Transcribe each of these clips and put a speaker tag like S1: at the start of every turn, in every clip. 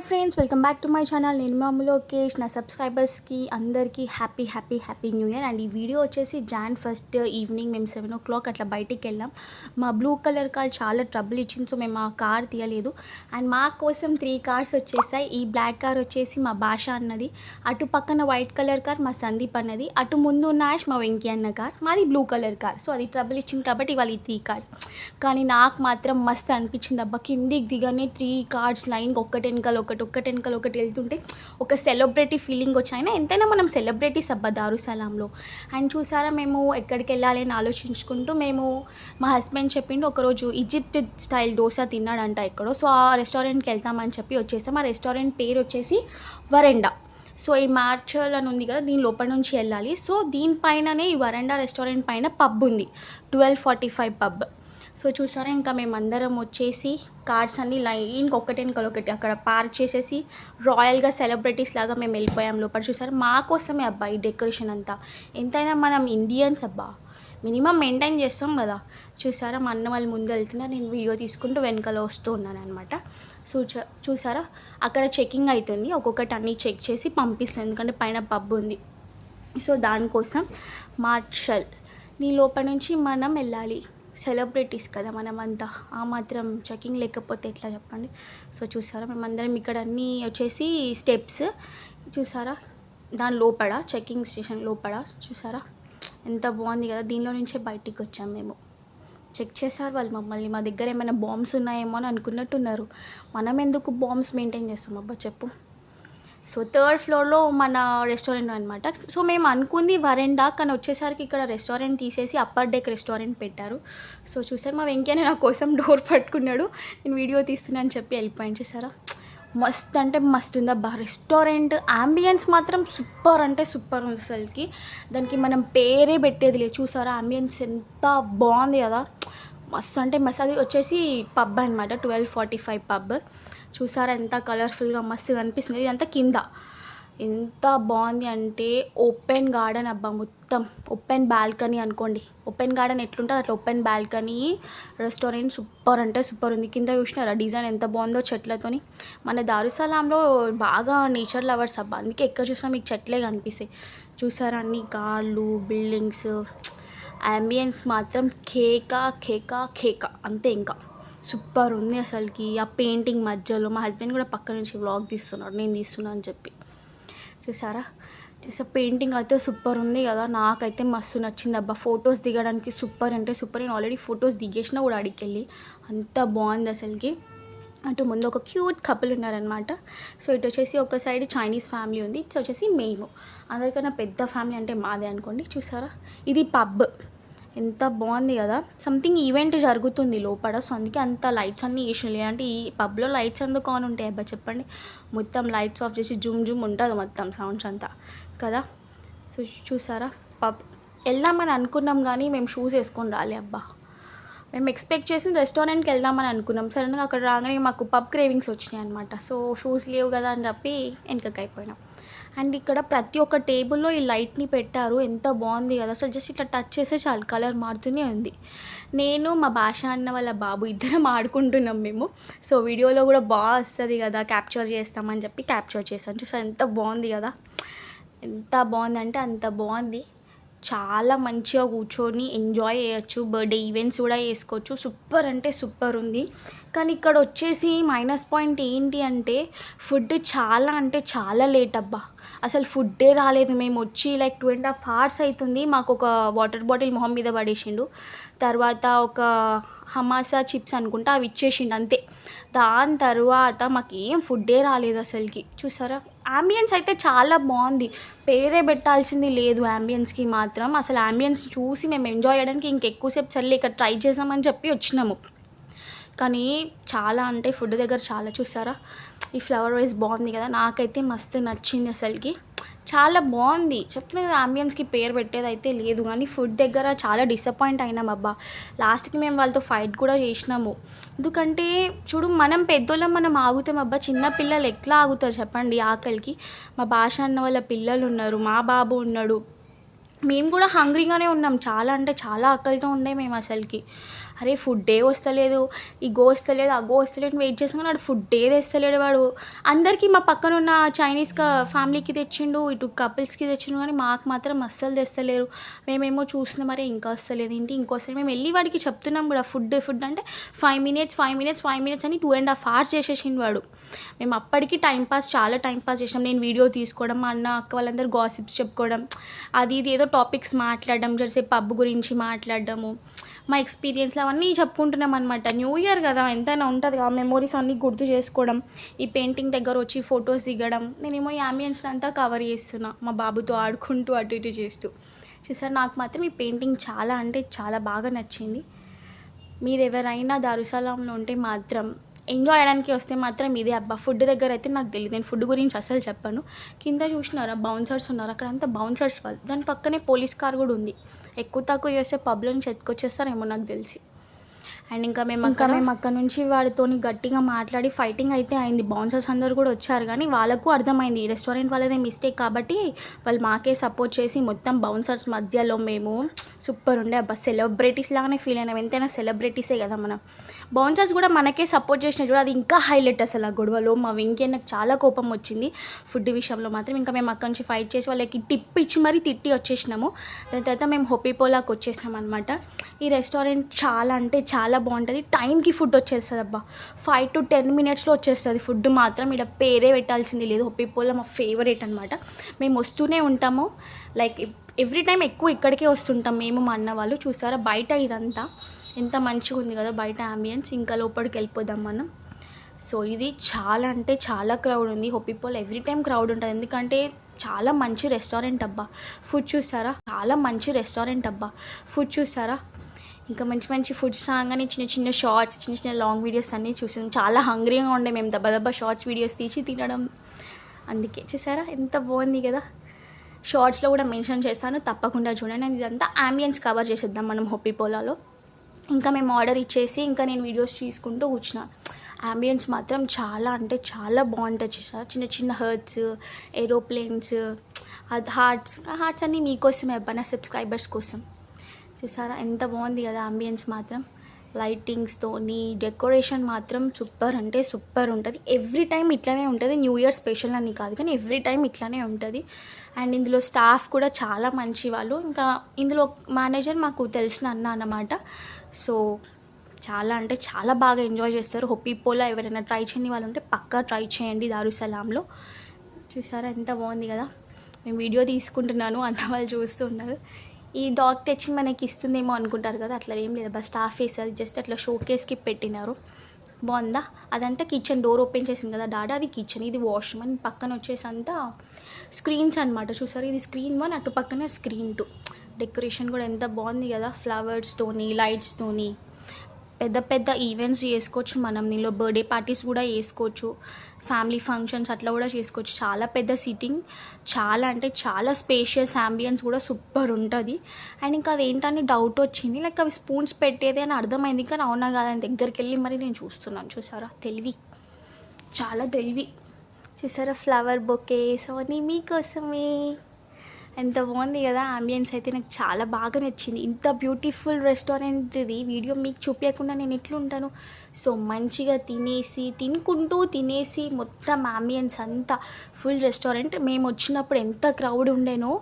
S1: Hi friends welcome back to my channel నేను మా లోకేష్. నా సబ్స్క్రైబర్స్కి అందరికీ happy happy happy new year and ఈ వీడియో వచ్చేసి జాన్ ఫస్ట్ ఈవినింగ్ మేము సెవెన్ ఓ క్లాక్ అట్లా బయటికి వెళ్ళాం. మా బ్లూ కలర్ కార్ చాలా ట్రబుల్ ఇచ్చింది. సో మేము ఆ కార్ తీయలేదు. అండ్ మా కోసం త్రీ కార్స్ వచ్చేసాయి. ఈ బ్లాక్ కార్ వచ్చేసి మా భాష అన్నది. అటు పక్కన వైట్ కలర్ కార్ మా సందీప్ అన్నది. అటు ముందు ఉన్న యాష్ మా వెంకీ అన్న కార్ మాది బ్లూ కలర్ కార్ సో అది ట్రబుల్ ఇచ్చింది కాబట్టి ఇవాళ ఈ త్రీ కార్స్ కానీ నాకు మాత్రం మస్తు అనిపించింది. అబ్బా కిందికి దిగానే త్రీ కార్స్ లైన్ ఒక్కటి వెనకాల ఒకటి ఒక్కటి వెనకాల ఒకటి వెళ్తుంటే ఒక సెలబ్రిటీ ఫీలింగ్ వచ్చి అయినా ఎంతైనా మనం సెలబ్రిటీస్ అబ్బా దారుసలాంలో. అండ్ చూసారా మేము ఎక్కడికి వెళ్ళాలి అని ఆలోచించుకుంటూ మేము మా హస్బెండ్ చెప్పిండు ఒకరోజు ఈజిప్ట్ స్టైల్ దోశ తిన్నాడంట ఎక్కడో. సో ఆ రెస్టారెంట్కి వెళ్తామని చెప్పి వచ్చేస్తాం ఆ రెస్టారెంట్ పేరు వచ్చేసి వరెండా. సో ఈ మార్చల్ అని ఉంది కదా దీని లోపల నుంచి వెళ్ళాలి. సో దీనిపైననే ఈ వరండా రెస్టారెంట్ పైన పబ్ ఉంది. Twelve forty five pub so చూసారా ఇంకా మేమందరం వచ్చేసి కార్డ్స్ అన్ని లైన్కి ఒకటి వెనకాల ఒకటి అక్కడ పార్క్ చేసేసి రాయల్గా సెలబ్రిటీస్ లాగా మేము వెళ్ళిపోయాం లోపల. చూసారా మా కోసమే అబ్బా ఈ డెకరేషన్ అంతా. ఎంతైనా మనం ఇండియన్స్ అబ్బా. మినిమం మెయింటైన్ చేస్తాం కదా. చూసారా మా అన్న వాళ్ళు ముందు వెళ్తున్నా నేను వీడియో తీసుకుంటూ వెనకాల వస్తూ ఉన్నాను అనమాట చూచా చూసారా అక్కడ చెకింగ్ అవుతుంది ఒక్కొక్కటి అన్నీ చెక్ చేసి పంపిస్తుంది ఎందుకంటే పైన పబ్ ఉంది. సో దానికోసం మార్షల్ నీ లోపల నుంచి మనం వెళ్ళాలి. సెలబ్రిటీస్ కదా మనమంతా. ఆ మాత్రం చెకింగ్ లేకపోతే ఎట్లా చెప్పండి? సో చూసారా మేమందరం ఇక్కడ అన్నీ వచ్చేసి స్టెప్స్. చూసారా? దాని లోపల చెకింగ్ స్టేషన్ లోపల చూసారా? ఎంత బాగుంది కదా దీనిలో నుంచే బయటికి వచ్చాం మేము. చెక్ చేశారు వాళ్ళు మమ్మల్ని మా దగ్గర ఏమైనా బాంబ్స్ ఉన్నాయేమో అని అనుకున్నట్టున్నారు. మనం ఎందుకు బాంబ్స్ మెయింటైన్ చేస్తాం? అబ్బా చెప్పు. సో థర్డ్ ఫ్లోర్లో మన రెస్టారెంట్ అనమాట సో మేము అనుకుంది వరెండా కానీ వచ్చేసరికి ఇక్కడ రెస్టారెంట్ తీసేసి అప్పర్ డెక్ రెస్టారెంట్ పెట్టారు. సో చూసారు మా వెంకయ్య నా కోసం డోర్ పట్టుకున్నాడు. నేను వీడియో తీస్తున్నాను చెప్పి వెళ్ళిపోయాను. చేశారా మస్త్ అంటే మస్తు ఉంది అబ్బా. రెస్టారెంట్ అంబియన్స్ మాత్రం సూపర్ అంటే సూపర్ ఉంది అసలుకి. దానికి మనం పేరే పెట్టేది లేదు. చూసారా? అంబియన్స్ ఎంత బాగుంది కదా. మస్తు అంటే మస్తు. అది వచ్చేసి పబ్ అనమాట ట్వెల్వ్ ఫార్టీ ఫైవ్ పబ్ చూసారా ఎంత కలర్ఫుల్గా మస్తుగా అనిపిస్తుంది ఇదంతా కింద. ఎంత బాగుంది అంటే ఓపెన్ గార్డెన్ అబ్బా మొత్తం. ఓపెన్ బాల్కనీ అనుకోండి. ఓపెన్ గార్డెన్ ఎట్లుంటుంది? అట్లా ఓపెన్ బాల్కనీ రెస్టారెంట్ సూపర్ అంటే సూపర్ ఉంది. కింద చూసినారా డిజైన్ ఎంత బాగుందో చెట్లతోని. మన దారుసలాంలో బాగా నేచర్ లవర్స్ అబ్బా. అందుకే ఎక్కడ చూసినా మీకు చెట్లే కనిపిస్తాయి. చూసారా అన్ని కార్లు బిల్డింగ్స్ అంబియన్స్ మాత్రం కేక కేక కేక. అంతే ఇంకా. సూపర్ ఉంది అసలుకి. ఆ పెయింటింగ్ మధ్యలో మా హస్బెండ్ కూడా పక్క నుంచి వ్లాగ్ తీస్తున్నాడు. నేను తీస్తున్నా అని చెప్పి. చూసారా? చూసా పెయింటింగ్ అయితే సూపర్ ఉంది కదా. నాకైతే మస్తు నచ్చింది. అబ్బా ఫొటోస్ దిగడానికి సూపర్ అంటే సూపర్. నేను ఆల్రెడీ ఫొటోస్ దిగేసిన కూడా అడిగికెళ్ళి అంత బాగుంది అసలుకి. అటు ముందు ఒక క్యూట్ కపుల్ ఉన్నారనమాట సో ఇటు వచ్చేసి ఒక సైడ్ చైనీస్ ఫ్యామిలీ ఉంది. ఇట్స్ వచ్చేసి మేము. అందరికన్నా పెద్ద ఫ్యామిలీ అంటే మాదే అనుకోండి. చూసారా? ఇది పబ్. ఎంత బాగుంది కదా. సంథింగ్ ఈవెంట్ జరుగుతుంది లోపల. సో అందుకే అంత లైట్స్ అన్నీ వేసిన లేదంటే ఈ పబ్లో లైట్స్ ఎందుకు ఆన్ ఉంటాయి? అబ్బా చెప్పండి. మొత్తం లైట్స్ ఆఫ్ చేసి జూమ్ జూమ్ ఉంటుంది మొత్తం సౌండ్స్ అంతా. కదా? సో చూసారా? పబ్ వెళ్దామని అనుకున్నాం కానీ మేము షూస్ వేసుకొని రాలే అబ్బా. మేము ఎక్స్పెక్ట్ చేసిన రెస్టారెంట్కి వెళ్దామని అనుకున్నాం. సడన్గా అక్కడ రాగానే మాకు పబ్ క్రేవింగ్స్ వచ్చినాయి అనమాట సో షూస్ లేవు కదా అని చెప్పి వెనకకి అయిపోయినాం అండ్ ఇక్కడ ప్రతి ఒక్క టేబుల్లో ఈ లైట్ని పెట్టారు. ఎంత బాగుంది కదా. అసలు జస్ట్ ఇట్లా టచ్ చేస్తే చాలు. కలర్ మారుతూనే ఉంది. నేను మా భాష అన్న వాళ్ళ బాబు ఇద్దరం ఆడుకుంటున్నాం మేము. సో వీడియోలో కూడా బాగా వస్తుంది కదా. క్యాప్చర్ చేస్తామని చెప్పి క్యాప్చర్ చేస్తాను చూసా ఎంత బాగుంది కదా. ఎంత బాగుందంటే అంత బాగుంది. చాలా మంచిగా కూర్చొని ఎంజాయ్ చేయొచ్చు. బర్త్డే ఈవెంట్స్ కూడా చేసుకోవచ్చు. సూపర్ అంటే సూపర్ ఉంది. కానీ ఇక్కడ వచ్చేసి మైనస్ పాయింట్ ఏంటి అంటే ఫుడ్ చాలా అంటే చాలా లేట్ అబ్బా. అసలు ఫుడ్డే రాలేదు. మేము వచ్చి like two and half hours అవుతుంది మాకు ఒక వాటర్ బాటిల్ మొహం మీద పడేసిండు. తర్వాత ఒక హమాసా చిప్స్ అనుకుంటా అవి ఇచ్చేసిండు అంతే. దాని తర్వాత మాకు ఏం ఫుడ్డే రాలేదు అసలుకి. చూసారా? అంబియన్స్ అయితే చాలా బాగుంది. పేరే పెట్టాల్సింది లేదు అంబియన్స్కి మాత్రం. అసలు అంబియన్స్ చూసి మేము ఎంజాయ్ చేయడానికి ఇంకెక్కువసేపు చల్లి ఇక్కడ ట్రై చేసామని చెప్పి వచ్చినాము. కానీ చాలా అంటే ఫుడ్ దగ్గర చాలా చూసారా? ఈ ఫ్లవర్ వైస్ బాగుంది కదా నాకైతే మస్తు నచ్చింది అసలుకి. చాలా బాగుంది. చెప్తున్నా కదా అంబియన్స్కి పేరు పెట్టేది అయితే లేదు. కానీ ఫుడ్ దగ్గర చాలా డిసప్పాయింట్ అయినాం అబ్బా. లాస్ట్కి మేము వాళ్ళతో ఫైట్ కూడా చేసినాము. ఎందుకంటే చూడు మనం పెద్దోళ్ళం మనం ఆగుతాం అబ్బా. చిన్న పిల్లలు ఎట్లా ఆగుతారు చెప్పండి ఆకలికి? మా భాష అన్న వాళ్ళ పిల్లలు ఉన్నారు మా బాబు ఉన్నాడు. మేము కూడా హంగ్రీగానే ఉన్నాం. చాలా అంటే చాలా ఆకలితో ఉండే మేము అసలుకి. అరే ఫుడ్ ఏ వస్తలేదు ఈ గో వస్తలేదు ఆ గో వస్తలేదు వెయిట్ చేస్తున్నాను వాడు ఫుడ్ తెస్తలేడు వాడు. అందరికీ మా పక్కన ఉన్న చైనీస్ ఫ్యామిలీకి తెచ్చిండు ఇటు కపుల్స్కి తెచ్చిండు కానీ మాకు మాత్రం అస్సలు తెస్తలేరు. మేమేమో చూస్తున్నాం మరి ఇంకా వస్తలేదు ఏంటి ఇంకోసారి మేము వెళ్ళి వాడికి చెప్తున్నాం కూడా ఫుడ్ ఫుడ్ అంటే five minutes five minutes five minutes అని టూ అండ్ హాఫ్ అవర్స్ చేసేసిండు వాడు. మేము అప్పటికి టైంపాస్ చాలా టైంపాస్ చేసాం చేసినాం. నేను వీడియో తీసుకోవడం మా అన్న అక్క వాళ్ళందరూ గాసిప్స్ చెప్పుకోవడం అది ఇది ఏదో టాపిక్స్ మాట్లాడడం జరిసే పబ్ గురించి మాట్లాడడము. మా ఎక్స్పీరియన్స్లు అవన్నీ చెప్పుకుంటున్నాం అనమాట న్యూ ఇయర్ కదా ఎంతైనా ఉంటుంది ఆ మెమోరీస్ అన్నీ గుర్తు చేసుకోవడం ఈ పెయింటింగ్ దగ్గర వచ్చి ఫొటోస్ దిగడం. నేనేమో ఈ అంబియన్స్ అంతా కవర్ చేస్తున్నా మా బాబుతో ఆడుకుంటూ అటు ఇటు చేస్తూ. చూసారు నాకు మాత్రం ఈ పెయింటింగ్ చాలా అంటే చాలా బాగా నచ్చింది. మీరు ఎవరైనా దారుసలాంలో ఉంటే మాత్రం ఎంజాయ్ చేయడానికి వస్తే మాత్రం ఇదే. అబ్బా ఫుడ్ దగ్గర అయితే నాకు తెలియదు నేను ఫుడ్ గురించి అసలు చెప్పాను. కింద చూసినారా బౌన్సర్స్ ఉన్నారు. అక్కడ అంతా బౌన్సర్స్ వాళ్ళు. దాని పక్కనే పోలీస్ కార్ కూడా ఉంది. ఎక్కువ తక్కువ చేస్తే పబ్లో నుంచి ఎత్తుకొచ్చేస్తారేమో నాకు తెలిసి. అండ్ ఇంకా మేము ఇంకా మేము అక్కడ నుంచి వాడితోని గట్టిగా మాట్లాడి ఫైటింగ్ అయితే అయింది. బౌన్సర్స్ అందరు కూడా వచ్చారు. కానీ వాళ్ళకు అర్థమైంది. రెస్టారెంట్ వాళ్ళదే మిస్టేక్ కాబట్టి వాళ్ళు మాకే సపోర్ట్ చేసి మొత్తం బౌన్సర్స్ మధ్యలో మేము సూపర్ ఉండే. అబ్బా సెలబ్రిటీస్ లాగానే ఫీల్ అయినాం. ఎంతైనా సెలబ్రిటీసే కదా మనం. బౌన్సర్స్ కూడా మనకే సపోర్ట్ చేసిన చూడ. అది ఇంకా హైలైట్ అసలు ఆ గొడవలో. మా వెంకీ నాకు చాలా కోపం వచ్చింది. ఫుడ్ విషయంలో మాత్రం ఇంకా మేము అక్కడి నుంచి ఫైట్ చేసి వాళ్ళకి టిప్ ఇచ్చి మరీ తిట్టి వచ్చేసినాము. దాని తర్వాత మేము హొపిపోలాకి వచ్చేసాం అనమాట ఈ రెస్టారెంట్ చాలా అంటే చాలా బాగుంటుంది. టైంకి ఫుడ్ వచ్చేస్తుంది అబ్బా. ఫైవ్ టు టెన్ మినిట్స్లో వచ్చేస్తుంది ఫుడ్ మాత్రం. ఇక్కడ పేరే పెట్టాల్సింది లేదు. హొప్పిపోలా మా ఫేవరెట్ అనమాట మేము వస్తూనే ఉంటాము. లైక్ ఎవ్రీ టైం ఎక్కువ ఇక్కడికే వస్తుంటాం. మేము మా అన్న వాళ్ళు చూసారా? బయట ఇదంతా. ఎంత మంచిగా ఉంది కదా బయట అంబియన్స్ ఇంకా లోపలికి వెళ్ళిపోదాం మనం. సో ఇది చాలా అంటే చాలా క్రౌడ్ ఉంది. హోపీపోల్ ఎవ్రీ టైం క్రౌడ్ ఉంటుంది. ఎందుకంటే చాలా మంచి రెస్టారెంట్ అబ్బా. ఫుడ్ చూసారా? చాలా మంచి రెస్టారెంట్ అబ్బా. ఫుడ్ చూసారా? ఇంకా మంచి మంచి ఫుడ్స్ రాగానే చిన్న చిన్న షార్ట్స్ చిన్న చిన్న లాంగ్ వీడియోస్ అన్నీ చూసాం. చాలా హంగ్రీగా ఉండే మేము దెబ్బ దెబ్బ షార్ట్స్ వీడియోస్ తీసి తినడం. అందుకే చూసారా? ఎంత బాగుంది కదా. షార్ట్స్లో కూడా మెన్షన్ చేస్తాను. తప్పకుండా చూడండి. ఇదంతా అంబియన్స్ కవర్ చేసేద్దాం మనం హొప్పిపోలాలో ఇంకా మేము ఆర్డర్ ఇచ్చేసి ఇంకా నేను వీడియోస్ తీసుకుంటూ కూర్చున్నాను అంబియన్స్ మాత్రం చాలా అంటే చాలా బాగుంటుంది సార్ చిన్న చిన్న హర్ట్స్ ఏరోప్లేన్స్ అది హార్ట్స్ హార్ట్స్ అన్నీ మీకోసమే అబ్బా సబ్స్క్రైబర్స్ కోసం. చూసారా? ఎంత బాగుంది కదా అంబియన్స్ మాత్రం. లైటింగ్స్తోని డెకరేషన్ మాత్రం సూపర్ అంటే సూపర్ ఉంటుంది. ఎవ్రీ టైం ఇట్లానే ఉంటుంది. న్యూ ఇయర్ స్పెషల్ అని కాదు కానీ ఎవ్రీ టైం ఇట్లానే ఉంటుంది. అండ్ ఇందులో స్టాఫ్ కూడా చాలా మంచి వాళ్ళు. ఇంకా ఇందులో మేనేజర్ మాకు తెలిసిన అన్న అన్నమాట. సో చాలా అంటే చాలా బాగా ఎంజాయ్ చేస్తారు. హొప్పిపోలా ఎవరైనా ట్రై చేయని వాళ్ళు ఉంటే పక్కా ట్రై చేయండి దారుసలాంలో. చూసారా ఎంత బాగుంది కదా? మేము వీడియో తీసుకుంటున్నాను అన్న వాళ్ళు చూస్తూ ఉన్నారు. ఈ డాగ్ తెచ్చి మనకి ఇస్తుందేమో అనుకుంటారు కదా అట్లా ఏం లేదు. బస్ స్టాఫ్ వేసారు జస్ట్ అట్లా షోకేస్కి పెట్టినారు. బాగుందా? అదంతా కిచెన్ డోర్ ఓపెన్ చేసింది కదా డాడీ అది కిచెన్ ఇది వాష్రూమ్ అని పక్కన వచ్చేసి అంతా స్క్రీన్స్ అనమాట చూసారు? ఇది స్క్రీన్ వన్ అటు పక్కన స్క్రీన్ టూ. డెకరేషన్ కూడా ఎంత బాగుంది కదా. ఫ్లవర్స్తోని లైట్స్తోని పెద్ద పెద్ద ఈవెంట్స్ చేసుకోవచ్చు మనం. దీనిలో బర్త్డే పార్టీస్ కూడా చేసుకోవచ్చు. ఫ్యామిలీ ఫంక్షన్స్ అట్లా కూడా చేసుకోవచ్చు. చాలా పెద్ద సిట్టింగ్ చాలా అంటే చాలా స్పేషియస్ అంబియన్స్ కూడా సూపర్ ఉంటుంది. అండ్ ఇంకా అదేంటని డౌట్ వచ్చింది. లైక్ అవి స్పూన్స్ పెట్టేది అని అర్థమైంది. కానీ అవునా కాదని దగ్గరికి వెళ్ళి మరి నేను చూస్తున్నాను. చూసారా? తెలివి. చాలా తెలివి. చూసారా? ఫ్లవర్ బొకేస్ అవన్నీ మీకోసమే. ఎంత బాగుంది కదా అంబియన్స్ అయితే నాకు చాలా బాగా నచ్చింది. ఇంత బ్యూటిఫుల్ రెస్టారెంట్ ఇది వీడియో మీకు చూపించకుండా నేను ఎట్లుంటాను? సో మంచిగా తినేసి తినుకుంటూ తినేసి మొత్తం అంబియన్స్ అంతా ఫుల్ రెస్టారెంట్ మేము వచ్చినప్పుడు ఎంత క్రౌడ్ ఉండేనో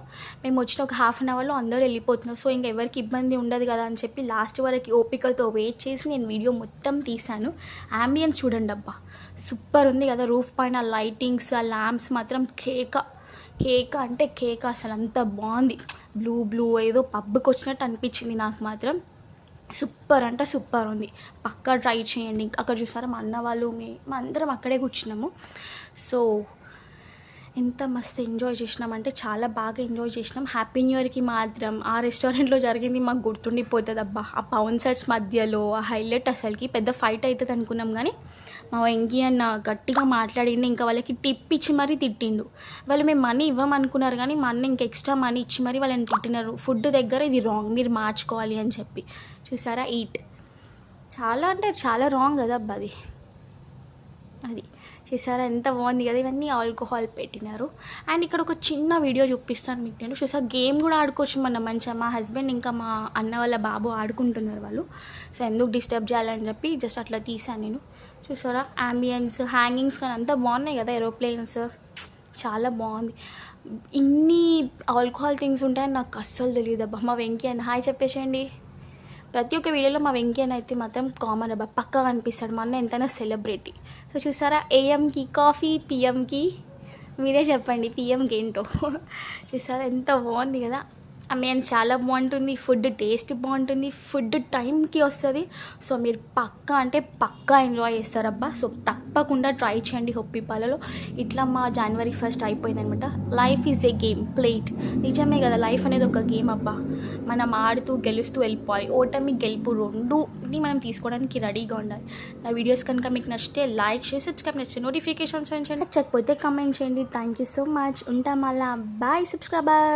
S1: మేము వచ్చిన ఒక హాఫ్ అన్ అవర్లో అందరూ వెళ్ళిపోతున్నారు. సో ఇంకా ఎవరికి ఇబ్బంది ఉండదు కదా అని చెప్పి లాస్ట్ వరకు ఓపికతో వెయిట్ చేసి నేను వీడియో మొత్తం తీశాను. అంబియన్స్ చూడండి అబ్బా సూపర్ ఉంది కదా రూఫ్ పైన లైటింగ్స్ ఆ ల్యాంప్స్ మాత్రం కేక. కేక్ అంటే కేక్ అసలు అంత బాగుంది. బ్లూ బ్లూ ఏదో పబ్కి వచ్చినట్టు అనిపించింది నాకు మాత్రం. సూపర్ అంటే సూపర్ ఉంది. పక్కా ట్రై చేయండి. అక్కడ చూసారా మా అన్న వాళ్ళు మేము మా అందరం అక్కడే కూర్చున్నాము. సో ఎంత మస్తు ఎంజాయ్ చేసినామంటే చాలా బాగా ఎంజాయ్ చేసినాం. హ్యాపీ న్యూ ఇయర్కి మాత్రం ఆ రెస్టారెంట్లో జరిగింది మాకు గుర్తుండిపోతుంది. అబ్బా ఆ బౌన్సర్స్ మధ్యలో ఆ హైలైట్ అసలుకి పెద్ద ఫైట్ అవుతుంది అనుకున్నాం కానీ మా వెంకీ అన్న గట్టిగా మాట్లాడిండు ఇంకా వాళ్ళకి టిప్ ఇచ్చి మరీ తిట్టిండు. వాళ్ళు మేము మనీ ఇవ్వమనుకున్నారు కానీ మా అన్న ఇంకా ఎక్స్ట్రా మనీ ఇచ్చి మరీ వాళ్ళని తిట్టినారు. ఫుడ్ దగ్గర ఇది రాంగ్ మీరు మార్చుకోవాలి అని చెప్పి. చూసారా? ఈట్ చాలా అంటే చాలా రాంగ్ కదా అబ్బా అది. అది. చూసారా? ఎంత బాగుంది కదా ఇవన్నీ ఆల్కహాల్ పెట్టినారు. అండ్ ఇక్కడ ఒక చిన్న వీడియో చూపిస్తాను మీకు నేను. చూసా గేమ్ కూడా ఆడుకోవచ్చు మన మంచిగా. మా హస్బెండ్ ఇంకా మా అన్న వాళ్ళ బాబు ఆడుకుంటున్నారు వాళ్ళు. సో ఎందుకు డిస్టర్బ్ చేయాలని చెప్పి జస్ట్ అట్లా తీసాను నేను. చూసారా? అంబియన్స్ హ్యాంగింగ్స్ కానీ అంతా బాగున్నాయి కదా ఏరోప్లేన్స్ చాలా బాగుంది. ఇన్ని ఆల్కహాల్ థింగ్స్ ఉంటాయని నాకు అస్సలు తెలియదు అబ్బా మా వెంకీ అని హాయ్ చెప్పేసేయండి. ప్రతి ఒక్క వీడియోలో మా వెంకీ అని అయితే మాత్రం కామన్ అబ్బా పక్కా కనిపిస్తాడు. మా అన్న ఎంతైనా సెలబ్రిటీ సో చూసారా? ఏఎంకి కాఫీ పిఎంకి మీరే చెప్పండి పిఎంకి ఏంటో. చూసారా? ఎంత బాగుంది కదా. మీన్ చాలా బాగుంటుంది ఫుడ్ టేస్ట్ బాగుంటుంది ఫుడ్ టైంకి వస్తుంది. సో మీరు పక్కా అంటే పక్కా ఎంజాయ్ చేస్తారబ్బా సో తప్పకుండా ట్రై చేయండి హొప్పిపాలలో ఇట్లా మా జనవరి ఫస్ట్ అయిపోయిందనమాట life is a game plate నిజమే కదా లైఫ్ అనేది ఒక గేమ్ అబ్బా. మనం ఆడుతూ గెలుస్తూ వెళ్ళిపోవాలి. ఓటమి గెలుపు రెండుని మనం తీసుకోవడానికి రెడీగా ఉండాలి. నా వీడియోస్ కనుక మీకు నచ్చితే లైక్ చేసి సబ్స్క్రైబ్ నచ్చితే నోటిఫికేషన్స్ చేయండి. నచ్చకపోతే కమెంట్ చేయండి. థ్యాంక్ యూ సో మచ్ ఉంటాం అలా బాయ్ సబ్స్క్రైబర్